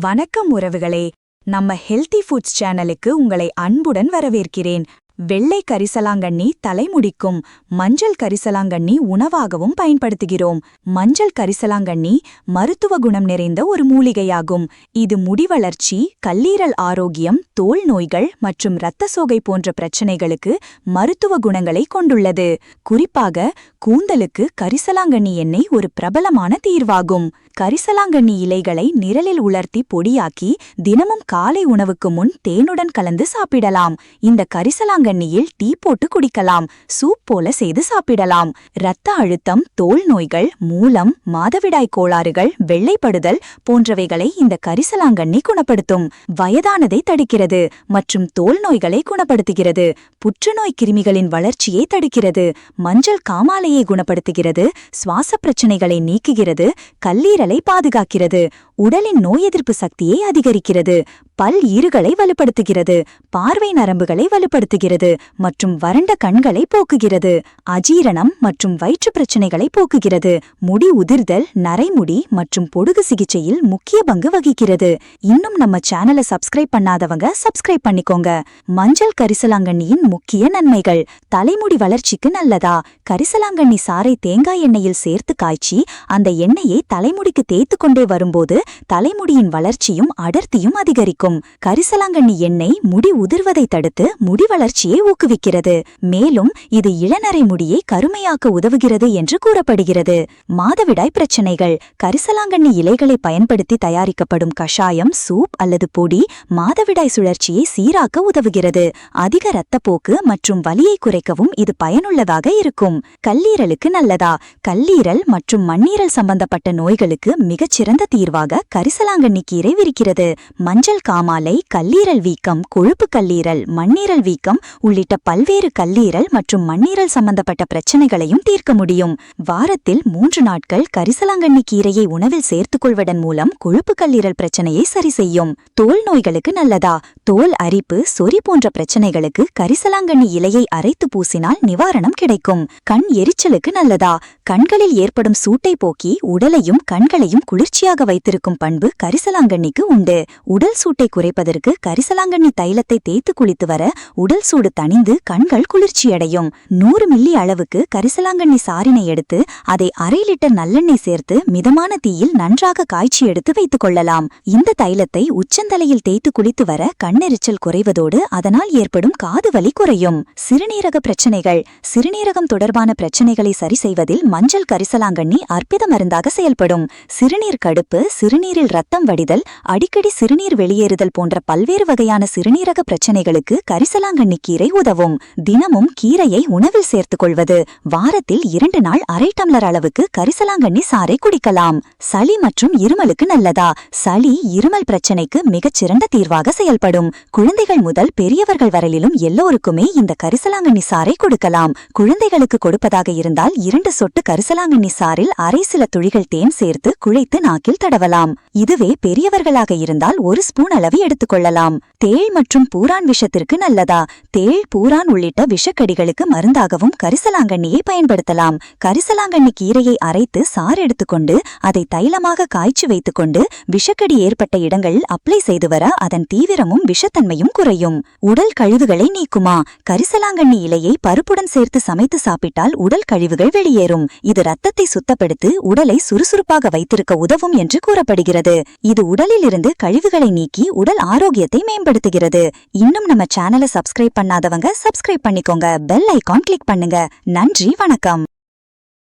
வணக்கம் உறவுகளே. நம்ம ஹெல்தி ஃபுட்ஸ் சேனலுக்கு உங்களை அன்புடன் வரவேற்கிறேன். வெள்ளை கரிசலாங்கண்ணி தலைமுடிக்கும் மஞ்சள் கரிசலாங்கண்ணி உணவாகவும் பயன்படுத்துகிறோம். மஞ்சள் கரிசலாங்கண்ணி மருத்துவ குணம் நிறைந்த ஒரு மூலிகையாகும். இது முடி வளர்ச்சி கல்லீரல் ஆரோக்கியம் தோல் நோய்கள் மற்றும் இரத்த சோகை போன்ற பிரச்சனைகளுக்கு மருத்துவ குணங்களை கொண்டுள்ளது. குறிப்பாக கூந்தலுக்கு கரிசலாங்கண்ணி எண்ணெய் ஒரு பிரபலமான தீர்வாகும். கரிசலாங்கண்ணி இலைகளை நிழலில் உலர்த்தி பொடியாக்கி தினமும் காலை உணவுக்கு முன் தேனுடன் கலந்து சாப்பிடலாம். இந்த கரிசலாங்கண்ணியில் டீ போட்டு குடிக்கலாம். சூப் போல செய்து சாப்பிடலாம். இரத்த அழுத்தம் தோல் நோய்கள் மூலம் மாதவிடாய் கோளாறுகள் வெள்ளைப்படுதல் போன்றவைகளை இந்த கரிசலாங்கண்ணி குணப்படுத்தும். வயதானதை தடுக்கிறது மற்றும் தோல் நோய்களை குணப்படுத்துகிறது. புற்றுநோய் கிருமிகளின் வளர்ச்சியை தடுக்கிறது. மஞ்சள் காமாலையை குணப்படுத்துகிறது. சுவாச பிரச்சனைகளை நீக்குகிறது. கல்லீரல் பாதுகாக்கிறது. உடலின் நோய் எதிர்ப்பு சக்தியை அதிகரிக்கிறது. பல் ஈறுகளை வலுப்படுத்துகிறது பார்வை நரம்புகளை வலுப்படுத்துகிறது மற்றும் வறண்ட கண்களை போக்குகிறது அஜீரணம் மற்றும் வயிற்று பிரச்சனைகளை போக்குகிறது முடி உதிர்தல் நரைமுடி மற்றும் பொடுகு சிகிச்சையில் முக்கிய பங்கு வகிக்கிறது. இன்னும் நம்ம சேனலை சப்ஸ்கிரைப் பண்ணாதவங்க சப்ஸ்கிரைப் பண்ணிக்கோங்க. மஞ்சள் கரிசலாங்கண்ணியின் முக்கிய நன்மைகள். தலைமுடி வளர்ச்சிக்கு நல்லதா? கரிசலாங்கண்ணி சாறை தேங்காய் எண்ணெயில் சேர்த்து காய்ச்சி அந்த எண்ணெயை தலைமுடிக்கு தேய்த்து கொண்டே வரும்போது தலைமுடியின் வளர்ச்சியும் அடர்த்தியும் அதிகரிக்கும். கரிசலாங்கண்ணி எண்ணெய் முடி உதிர்வதை தடுத்து முடி வளர்ச்சியை ஊக்குவிக்கிறது. மேலும் இது இளநரை முடியை கருமையாக்க உதவுகிறது என்று கூறப்படுகிறது. மாதவிடாய் பிரச்சனைகள். கரிசலாங்கண்ணி இலைகளை பயன்படுத்தி தயாரிக்கப்படும் கஷாயம் சூப் அல்லது பொடி மாதவிடாய் சுழற்சியை சீராக்க உதவுகிறது. அதிக இரத்தப்போக்கு மற்றும் வலியை குறைக்கவும் இது பயனுள்ளதாக இருக்கும். கல்லீரலுக்கு நல்லதா? கல்லீரல் மற்றும் மண்ணீரல் சம்பந்தப்பட்ட நோய்களுக்கு மிகச்சிறந்த தீர்வாக கரிசலாங்கண்ணி கீரை விரிக்கிறது. மஞ்சள் காமாலை கல்லீரல் வீக்கம் கொழுப்பு கல்லீரல் மண்ணீரல் வீக்கம் உள்ளிட்ட பல்வேறு கல்லீரல் மற்றும் மண்ணீரல் சம்பந்தப்பட்ட பிரச்சனைகளையும் தீர்க்க முடியும். வாரத்தில் மூன்று நாட்கள் கரிசலாங்கண்ணி கீரையை உணவில் சேர்த்துக் கொள்வதன் மூலம் கொழுப்பு கல்லீரல் பிரச்சனையை சரி செய்யும். தோல் நோய்களுக்கு நல்லதா? தோல் அரிப்பு சொறி போன்ற பிரச்சனைகளுக்கு கரிசலாங்கண்ணி இலையை அரைத்து பூசினால் நிவாரணம் கிடைக்கும். கண் எரிச்சலுக்கு நல்லதா? கண்களில் ஏற்படும் சூட்டை போக்கி உடலையும் கண்களையும் குளிர்ச்சியாக வைத்திருக்கும் பண்பு கரிசலாங்கண்ணிக்கு உண்டு. உடல் சூட்டை குறைப்பதற்கு கரிசலாங்கண்ணி தைலத்தை தேய்த்து குளித்து வர உடல் சூடு தணிந்து கண்கள் குளிர்ச்சியடையும். நூறு மில்லி அளவுக்கு கரிசலாங்கண்ணி சாரினை எடுத்து அதை அரை லிட்டர் நல்லெண்ணெய் சேர்த்து மிதமான தீயில் நன்றாக காய்ச்சி எடுத்து வைத்துக் கொள்ளலாம். இந்த தைலத்தை உச்சந்தலையில் தேய்த்து குளித்து வர கண்ணெரிச்சல் குறைவதோடு அதனால் ஏற்படும் காது வலி குறையும். சிறுநீரக பிரச்சனைகள். சிறுநீரகம் தொடர்பான பிரச்சனைகளை சரி செய்வதில் மஞ்சள் கரிசலாங்கண்ணி அற்புத மருந்தாக செயல்படும். சிறுநீர் கடுப்பு சிறுநீரில் ரத்தம் வடிதல் அடிக்கடி சிறுநீர் வெளியேறு வெளியேறுதல் போன்ற பல்வேறு வகையான சிறுநீரக பிரச்சனைகளுக்கு கரிசலாங்கண்ணி கீரை உதவும். தினமும் கீரையை உணவில் சேர்த்துக் கொள்வது. வாரத்தில் இரண்டு நாள் அரை டம்ளர் அளவுக்கு கரிசலாங்கண்ணி சாறை குடிக்கலாம். சளி மற்றும் இருமலுக்கு நல்லதா? சளி இருமல் பிரச்சனைக்கு மிகச்சிறந்த தீர்வாக செயல்படும். குழந்தைகள் முதல் பெரியவர்கள் வரையிலும் எல்லோருக்குமே இந்த கரிசலாங்கண்ணி சாறை கொடுக்கலாம். குழந்தைகளுக்கு கொடுப்பதாக இருந்தால் இரண்டு சொட்டு கரிசலாங்கண்ணி சாறில் அரை சில துளிகள் தேன் சேர்த்து குழைத்து நாக்கில் தடவலாம். இதுவே பெரியவர்களாக இருந்தால் ஒரு ஸ்பூன் அளவு எடுத்துக்கொள்ளலாம். தேள் மற்றும் பூரான் விஷத்திற்கு நல்லதா? தேள் பூரான் உள்ளிட்ட விஷக்கடிகளுக்கு மருந்தாகவும் கரிசலாங்கண்ணியை பயன்படுத்தலாம். கரிசலாங்கண்ணி கீரையை அரைத்து சாறு எடுத்துக்கொண்டு அதை தைலமாக காய்ச்சி வைத்துக்கொண்டு விஷக்கடி ஏற்பட்ட இடங்களில் அப்ளை செய்து வர அதன் தீவிரமும் விஷத்தன்மையும் குறையும். உடல் கழிவுகளை நீக்குமா? கரிசலாங்கண்ணி இலையை பருப்புடன் சேர்த்து சமைத்து சாப்பிட்டால் உடல் கழிவுகள் வெளியேறும். இது ரத்தத்தை சுத்தப்படுத்தி உடலை சுறுசுறுப்பாக வைத்திருக்க உதவும் என்று கூறப்படுகிறது. இது உடலிலிருந்து கழிவுகளை நீக்கி உடல் ஆரோக்கியத்தை மேம்படுத்துகிறது. இன்னும் நம்ம சேனலை சப்ஸ்கிரைப் பண்ணாதவங்க சப்ஸ்கிரைப் பண்ணிக்கோங்க. பெல் ஐகான் கிளிக் பண்ணுங்க. நன்றி வணக்கம்.